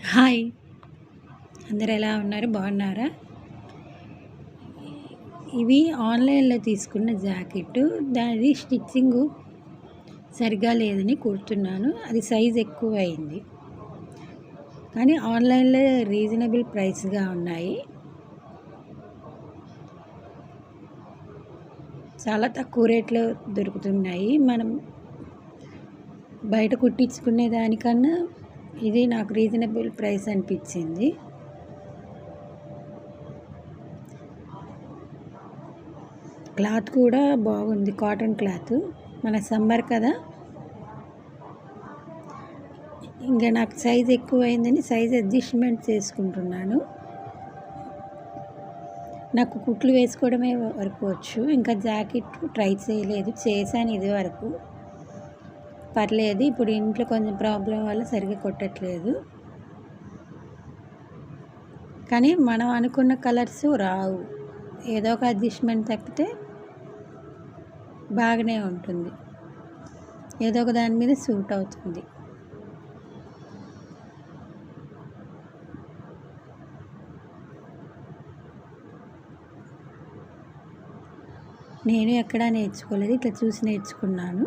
Hi. అందరు ఎలా ఉన్నారు? బాగున్నారా? ఇవి ఆన్లైన్లో తీసుకున్న జాకెట్ దాని స్టిచ్చింగ్ సరిగా లేదని కుడుతున్నాను అది సైజ్ ఎక్కువ అయింది కానీ ఆన్లైన్లో రీజనబుల్ ప్రైస్గా ఉన్నాయి. చాలా తక్కువ రేట్లో దొరుకుతున్నాయి. మనం బయట కుట్టించుకునే దానికన్నా ఇది నాకు రీజనబుల్ ప్రైస్ అనిపించింది. క్లాత్ కూడా బాగుంది కాటన్ క్లాత్. మన సమ్మర్ కదా. ఇంకా నాకు సైజ్ ఎక్కువ అయిందని సైజ్ అడ్జస్ట్మెంట్ చేసుకుంటున్నాను. నాకు కుట్లు వేసుకోవడమే వరకు వచ్చు. ఇంకా జాకెట్ ట్రై చేయలేదు చేశాను ఇది వరకు పర్లేదు ఇప్పుడు ఇంట్లో కొంచెం ప్రాబ్లం వల్ల సరిగ్గా కొట్టట్లేదు. కానీ మనం అనుకున్న కలర్స్ రావు. ఏదో ఒక అడ్జస్ట్మెంట్ తప్పితే బాగానే ఉంటుంది. ఏదో ఒక దాని మీద సూట్ అవుతుంది. నేను ఎక్కడా నేర్చుకోలేదు ఇట్లా చూసి నేర్చుకున్నాను.